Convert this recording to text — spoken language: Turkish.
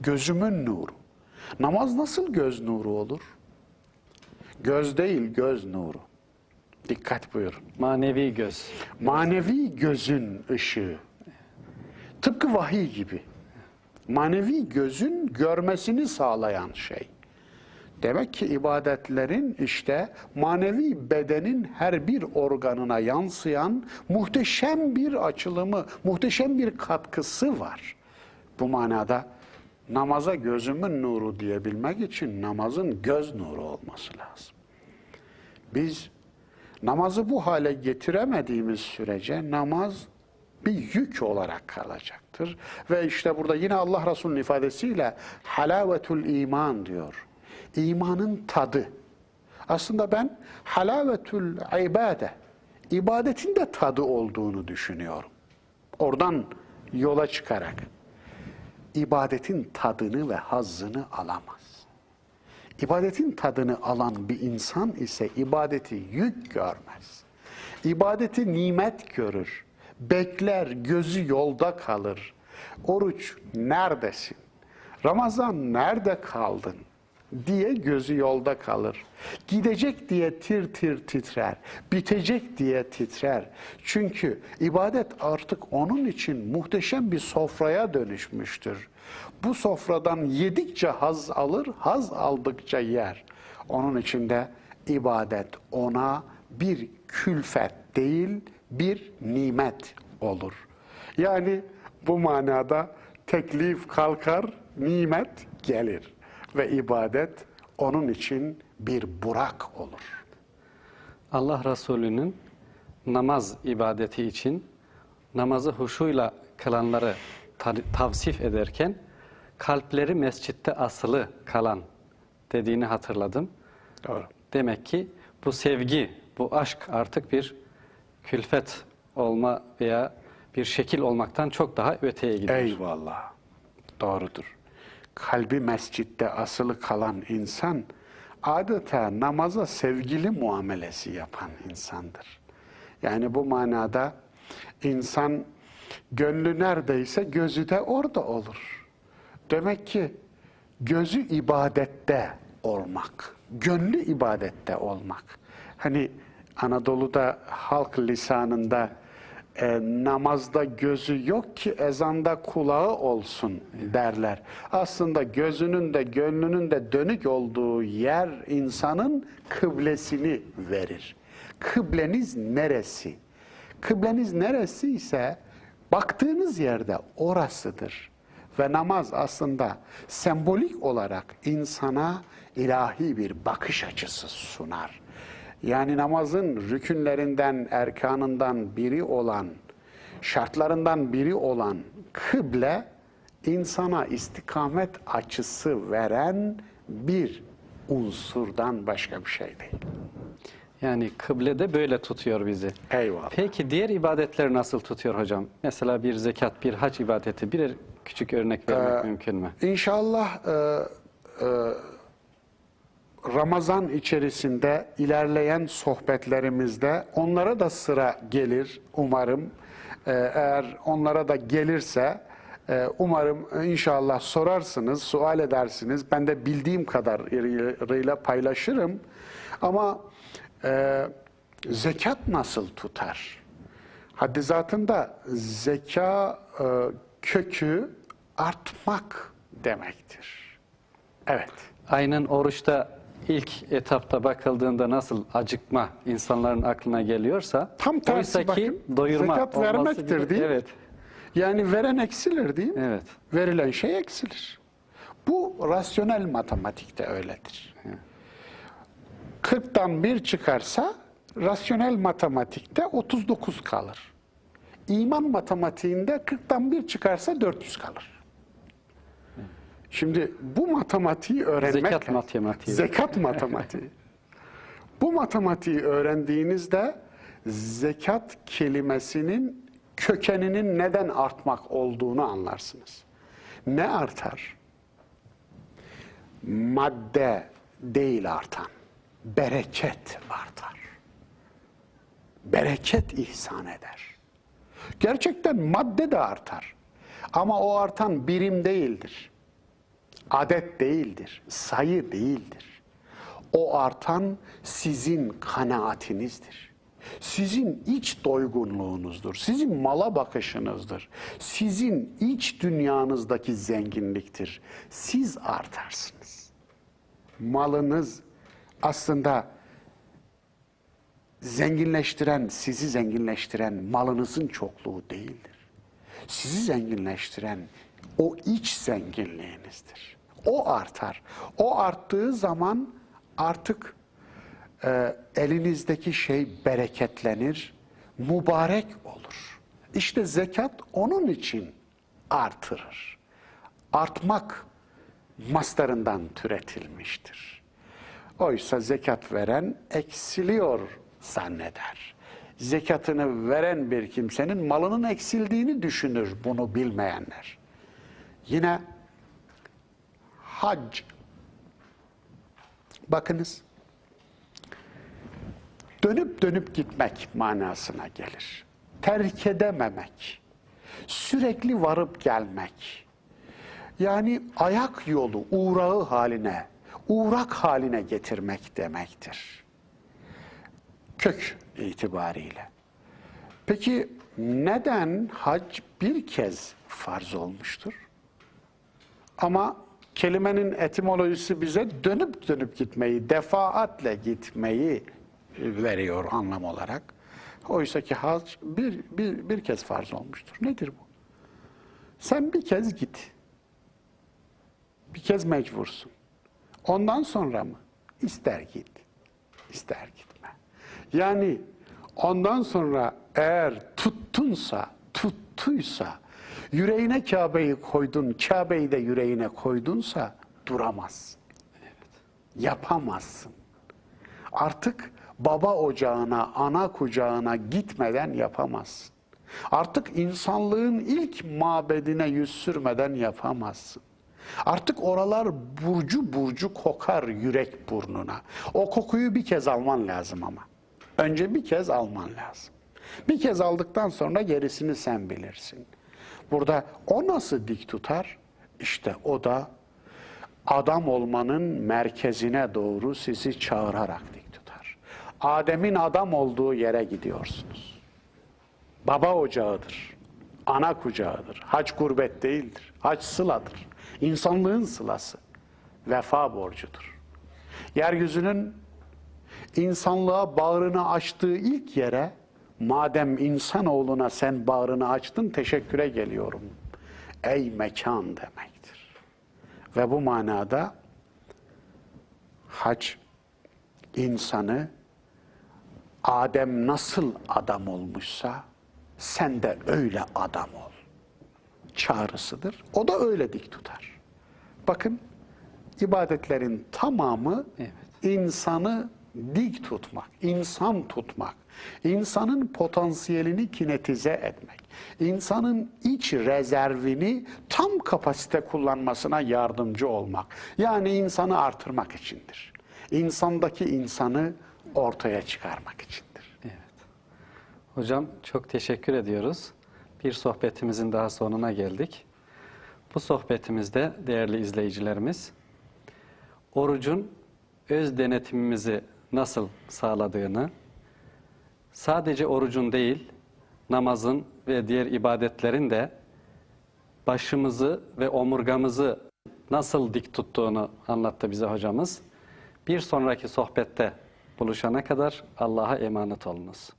Gözümün nuru. Namaz nasıl göz nuru olur? Göz değil, göz nuru. Dikkat buyurun. Manevi göz. Manevi gözün ışığı. Tıpkı vahiy gibi. Manevi gözün görmesini sağlayan şey. Demek ki ibadetlerin işte manevi bedenin her bir organına yansıyan muhteşem bir açılımı, muhteşem bir katkısı var. Bu manada namaza gözümün nuru diyebilmek için namazın göz nuru olması lazım. Biz namazı bu hale getiremediğimiz sürece namaz bir yük olarak kalacaktır. Ve işte burada yine Allah Resulü'nün ifadesiyle halavetul iman diyor. İmanın tadı. Aslında ben halavetul ibade, ibadetin de tadı olduğunu düşünüyorum. Oradan yola çıkarak ibadetin tadını ve hazzını alamaz. İbadetin tadını alan bir insan ise ibadeti yük görmez. İbadeti nimet görür. Bekler, gözü yolda kalır. Oruç neredesin? Ramazan nerede kaldın? Diye gözü yolda kalır. Gidecek diye tir tir titrer. Bitecek diye titrer. Çünkü ibadet artık onun için muhteşem bir sofraya dönüşmüştür. Bu sofradan yedikçe haz alır, haz aldıkça yer. Onun için de ibadet ona bir külfet değil, bir nimet olur. Yani bu manada teklif kalkar, nimet gelir ve ibadet onun için bir burak olur. Allah Resulü'nün namaz ibadeti için namazı huşuyla kılanları ta- tavsif ederken kalpleri mescitte asılı kalan dediğini hatırladım. Doğru. Demek ki bu sevgi, bu aşk artık bir külfet olma veya bir şekil olmaktan çok daha öteye gidiyor. Eyvallah. Doğrudur. Kalbi mescitte asılı kalan insan adeta namaza sevgili muamelesi yapan insandır. Yani bu manada insan gönlü neredeyse gözü de orada olur. Demek ki gözü ibadette olmak, gönlü ibadette olmak. Hani Anadolu'da halk lisanında e, namazda gözü yok ki ezanda kulağı olsun derler. Aslında gözünün de gönlünün de dönük olduğu yer insanın kıblesini verir. Kıbleniz neresi? Kıbleniz neresi ise baktığınız yerde orasıdır. Ve namaz aslında sembolik olarak insana ilahi bir bakış açısı sunar. Yani namazın rükünlerinden, erkanından biri olan, şartlarından biri olan kıble insana istikamet açısı veren bir unsurdan başka bir şey değil. Yani kıble de böyle tutuyor bizi. Eyvallah. Peki diğer ibadetleri nasıl tutuyor hocam? Mesela bir zekat, bir hac ibadeti birer küçük örnek vermek mümkün mü? İnşallah e, e, Ramazan içerisinde ilerleyen sohbetlerimizde onlara da sıra gelir umarım. E, eğer onlara da gelirse e, umarım inşallah sorarsınız, sual edersiniz. Ben de bildiğim kadarıyla paylaşırım. Ama e, zekat nasıl tutar? Haddi zatında zeka e, kökü artmak demektir. Evet. Aynen oruçta ilk etapta bakıldığında nasıl acıkma insanların aklına geliyorsa Tam tersi bakın, doyurma zekat vermektir gibi- değil mi? Evet. Yani veren eksilir değil mi? Evet. Verilen şey eksilir. Bu rasyonel matematikte öyledir. 40'tan 1 çıkarsa rasyonel matematikte 39 kalır. İman matematiğinde 40'tan 1 çıkarsa 400 kalır. Şimdi bu matematiği öğrenmek Zekat matematiği. Zekat matematiği. bu matematiği öğrendiğinizde zekat kelimesinin kökeninin neden artmak olduğunu anlarsınız. Ne artar? Madde değil artan. Bereket artar. Bereket ihsan eder. Gerçekten madde de artar. Ama o artan birim değildir. Adet değildir, sayı değildir. O artan sizin kanaatinizdir. Sizin iç doygunluğunuzdur. Sizin mala bakışınızdır. Sizin iç dünyanızdaki zenginliktir. Siz artarsınız. Malınız aslında zenginleştiren, sizi zenginleştiren malınızın çokluğu değildir. Sizi zenginleştiren o iç zenginliğinizdir. O artar. O arttığı zaman artık e, elinizdeki şey bereketlenir, mübarek olur. İşte zekat onun için artırır. Artmak mastarından türetilmiştir. Oysa zekat veren eksiliyor zanneder. Zekatını veren bir kimsenin malının eksildiğini düşünür bunu bilmeyenler. Yine hac. Bakınız. Dönüp dönüp gitmek manasına gelir. Terk edememek. Sürekli varıp gelmek. Yani ayak yolu uğrağı haline, uğrak haline getirmek demektir. Kök itibariyle. Peki neden hac bir kez farz olmuştur? Ama kelimenin etimolojisi bize dönüp dönüp gitmeyi, defaatle gitmeyi veriyor anlam olarak. Oysa ki hac bir, bir, bir kez farz olmuştur. Nedir bu? Sen bir kez git. Bir kez mecbursun. Ondan sonra mı? İster git, ister gitme. Yani ondan sonra eğer tuttunsa, tuttuysa, yüreğine Kabe'yi koydun, Kabe'yi de yüreğine koydunsa duramazsın. Yapamazsın. Artık baba ocağına, ana kucağına gitmeden yapamazsın. Artık insanlığın ilk mabedine yüz sürmeden yapamazsın. Artık oralar burcu burcu kokar yürek burnuna. O kokuyu bir kez alman lazım ama. Önce bir kez alman lazım. Bir kez aldıktan sonra gerisini sen bilirsin. Burada o nasıl dik tutar? İşte o da adam olmanın merkezine doğru sizi çağırarak dik tutar. Adem'in adam olduğu yere gidiyorsunuz. Baba ocağıdır. Ana kucağıdır. Hac gurbet değildir. Hac sıladır. İnsanlığın sılası. Vefa borcudur. Yeryüzünün insanlığa bağrını açtığı ilk yere madem insanoğluna sen bağrını açtın teşekküre geliyorum. Ey mekan demektir. Ve bu manada hac insanı Adem nasıl adam olmuşsa sen de öyle adam ol. Çağrısıdır. O da öyle dik tutar. Bakın ibadetlerin tamamı Evet. insanı dik tutmak, insan tutmak, insanın potansiyelini kinetize etmek, insanın iç rezervini tam kapasite kullanmasına yardımcı olmak. Yani insanı artırmak içindir. İnsandaki insanı ortaya çıkarmak içindir. Hocam çok teşekkür ediyoruz. Bir sohbetimizin daha sonuna geldik. Bu sohbetimizde değerli izleyicilerimiz, orucun öz denetimimizi nasıl sağladığını, sadece orucun değil, namazın ve diğer ibadetlerin de başımızı ve omurgamızı nasıl dik tuttuğunu anlattı bize hocamız. Bir sonraki sohbette buluşana kadar Allah'a emanet olunuz.